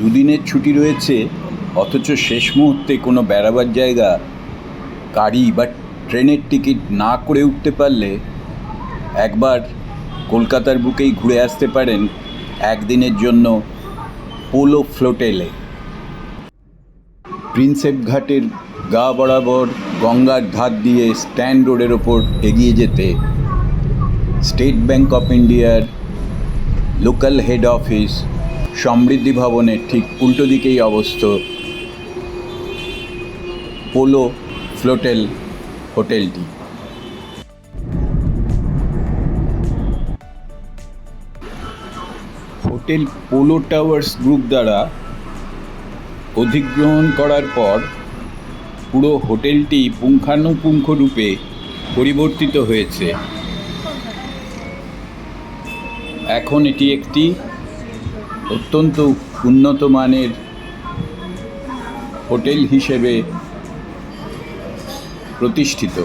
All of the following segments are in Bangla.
দুদিনের ছুটি রয়েছে, অথচ শেষ মুহূর্তে কোনো বেড়াবার জায়গা, গাড়ি বা ট্রেনের টিকিট না করে উঠতে পারলে একবার কলকাতার বুকেই ঘুরে আসতে পারেন একদিনের জন্য পোলো ফ্লোটেলে। প্রিন্সেপ ঘাটের গা বরাবর গঙ্গার ধার দিয়ে স্ট্যান্ড রোডের ওপর এগিয়ে যেতে স্টেট ব্যাংক অফ ইন্ডিয়ার লোকাল হেড অফিস সমৃদ্ধি ভবনের ঠিক উল্টো দিকেই অবস্থ। পোলো ফ্লোটেল হোটেলটি। হোটেল পোলো টাওয়ার্স গ্রুপ দ্বারা অধিগ্রহণ করার পর পুরো হোটেলটি পুঙ্খানুপুঙ্খ রূপে পরিবর্তিত হয়েছে। এখন এটি একটি অত্যন্ত উন্নত মানের হোটেল হিসেবে প্রতিষ্ঠিত।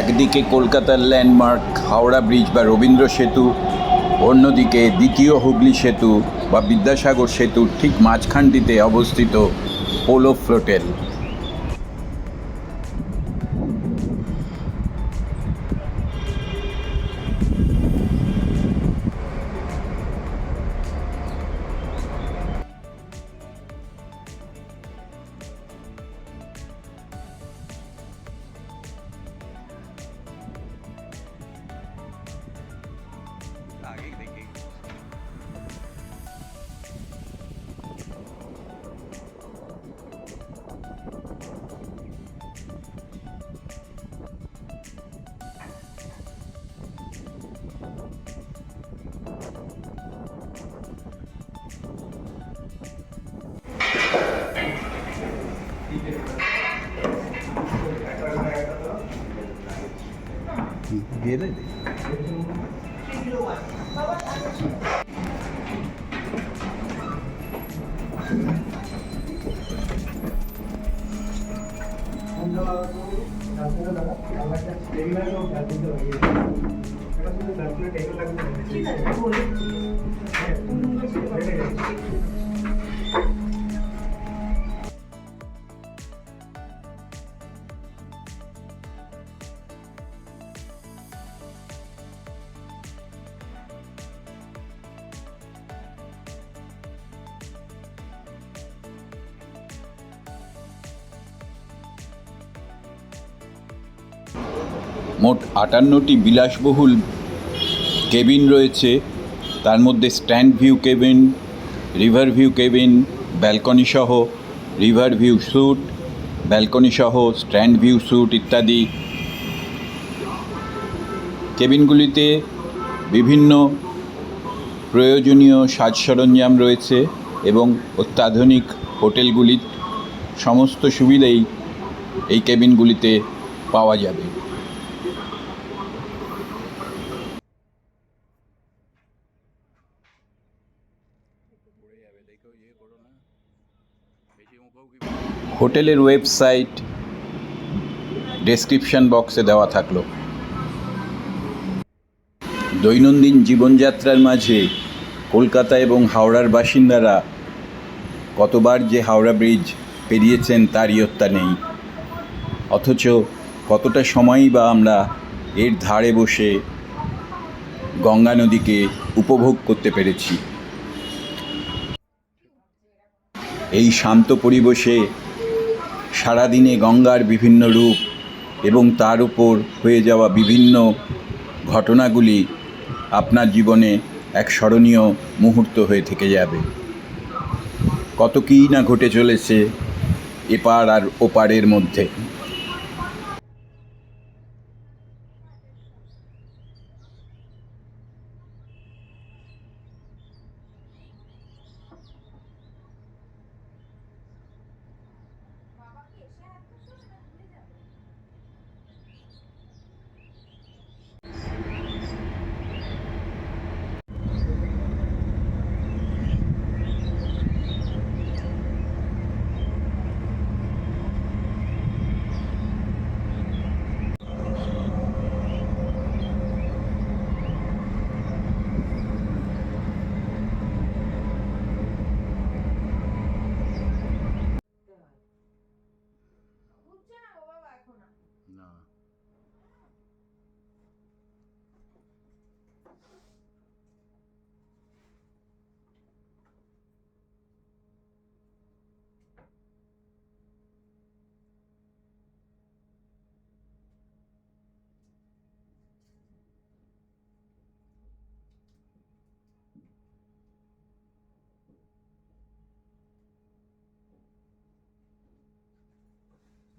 একদিকে কলকাতার ল্যান্ডমার্ক, হাওড়া ব্রিজ বা রবীন্দ্র সেতু, অন্যদিকে দ্বিতীয় হুগলি সেতু বা বিদ্যাসাগর সেতুর ঠিক মাঝখানটিতে অবস্থিত পোলো ফ্লোটেল। 얘는 ঠিক আছে মোট আটান্নটি বিলাসবহুল কেবিন রয়েছে। তার মধ্যে stand view cabin, river view cabin, balcony সহ রিভার ভিউ স্যুট, ব্যালকনি সহ স্ট্যান্ড ভিউ স্যুট ইত্যাদি। কেবিনগুলিতে বিভিন্ন প্রয়োজনীয় সাজ সরঞ্জাম রয়েছে এবং অত্যাধুনিক হোটেলগুলির সমস্ত সুবিধেই এই কেবিনগুলিতে পাওয়া যাবে। হোটেলের ওয়েবসাইট ডেসক্রিপশন বক্সে দেওয়া থাকল। দৈনন্দিন জীবনযাত্রার মাঝে কলকাতা এবং হাওড়ার বাসিন্দারা কতবার যে হাওড়া ব্রিজ পেরিয়েছেন তার ইয়ত্তা নেই। অথচ কতটা সময়ই বা আমরা এর ধারে বসে গঙ্গা নদীকে উপভোগ করতে পেরেছি। এই শান্ত পরিবেশে সারাদিনে গঙ্গার বিভিন্ন রূপ এবং তার উপর হয়ে যাওয়া বিভিন্ন ঘটনাগুলি আপনার জীবনে এক স্মরণীয় মুহূর্ত হয়ে থেকে যাবে। কত কী না ঘটে চলেছে এপার আর ওপারের মধ্যে।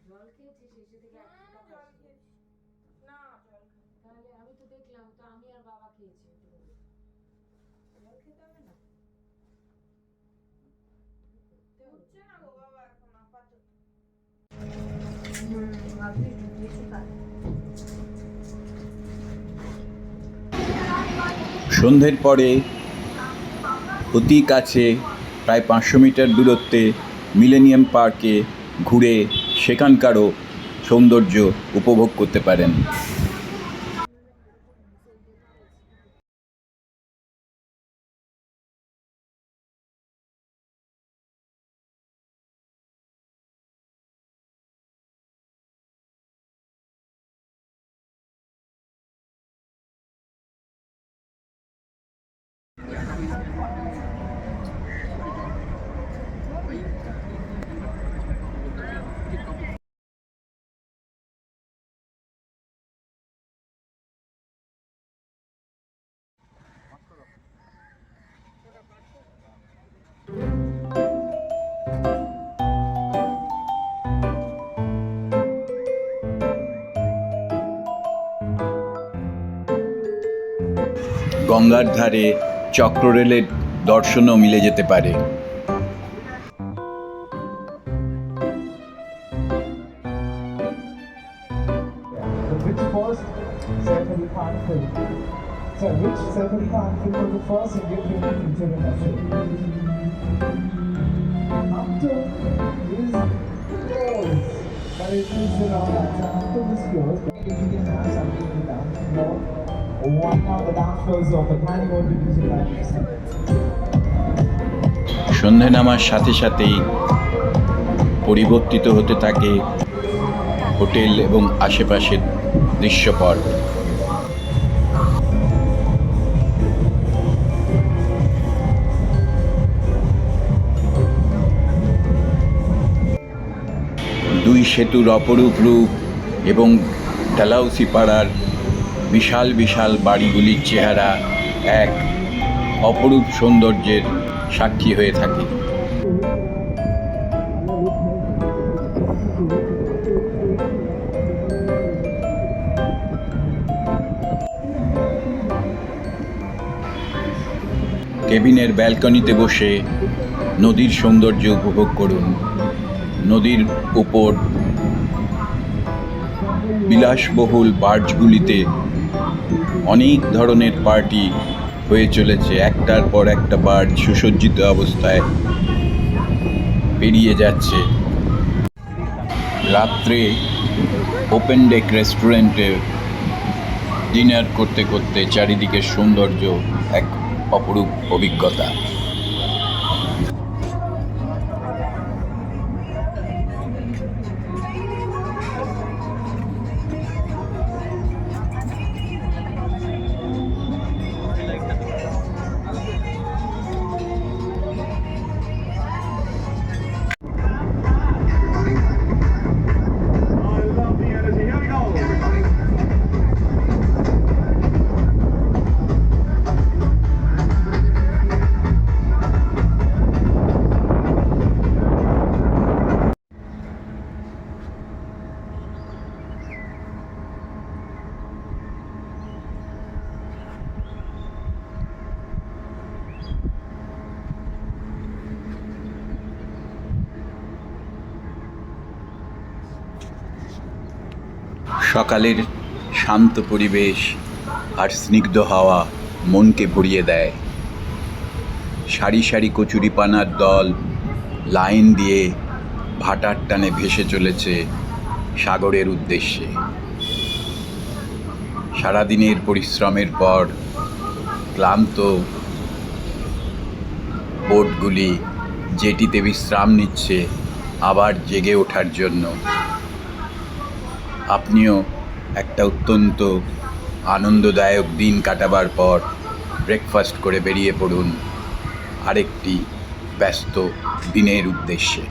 জল খেয়েছিস এই থেকে তো আমি আর বাবা খেয়েছি জল খেতে হবে না? গো বাবা এখন আপাতত। সন্ধ্যের পরে অতি কাছে প্রায় পাঁচশো মিটার দূরত্বে মিলেনিয়াম পার্কে ঘুরে সেখানকারও সৌন্দর্য উপভোগ করতে পারেন। গঙ্গার ধারে চক্র রেলের দর্শনও মিলে যেতে পারে Thank you. সন্ধে নামার সাথে সাথেই পরিবর্তিত হতে থাকে হোটেল এবং আশেপাশের দৃশ্যপট। দুই সেতুর অপরূপ রূপ এবং ডালাউসি পাড়ার বিশাল বিশাল বাড়িগুলির চেহারা এক অপরূপ সৌন্দর্যের সাক্ষী হয়ে থাকে। কেবিনের ব্যালকনিতে বসে নদীর সৌন্দর্য উপভোগ করুন। নদীর উপর বিলাসবহুল বার্জগুলিতে অনেক ধরনের পার্টি হয়ে চলেছে। একটার পর একটা বার সুসজ্জিত অবস্থায় পেরিয়ে যাচ্ছে। রাত্রে ওপেন ডেক রেস্টুরেন্টে ডিনার করতে করতে চারিদিকের সৌন্দর্য এক অপরূপ অভিজ্ঞতা। সকালের শান্ত পরিবেশ আর স্নিগ্ধ হাওয়া মনকে ভরিয়ে দেয়। সারি সারি কচুরিপানার দল লাইন দিয়ে ভাটার টানে ভেসে চলেছে সাগরের উদ্দেশ্যে। সারাদিনের পরিশ্রমের পর ক্লান্ত বোটগুলি জেটিতে বিশ্রাম নিচ্ছে, আবার জেগে ওঠার জন্য। আপনিও একটা অত্যন্ত আনন্দদায়ক দিন কাটাবার পর ব্রেকফাস্ট করে বেরিয়ে পড়ুন আরেকটি ব্যস্ত দিনের উদ্দেশ্যে।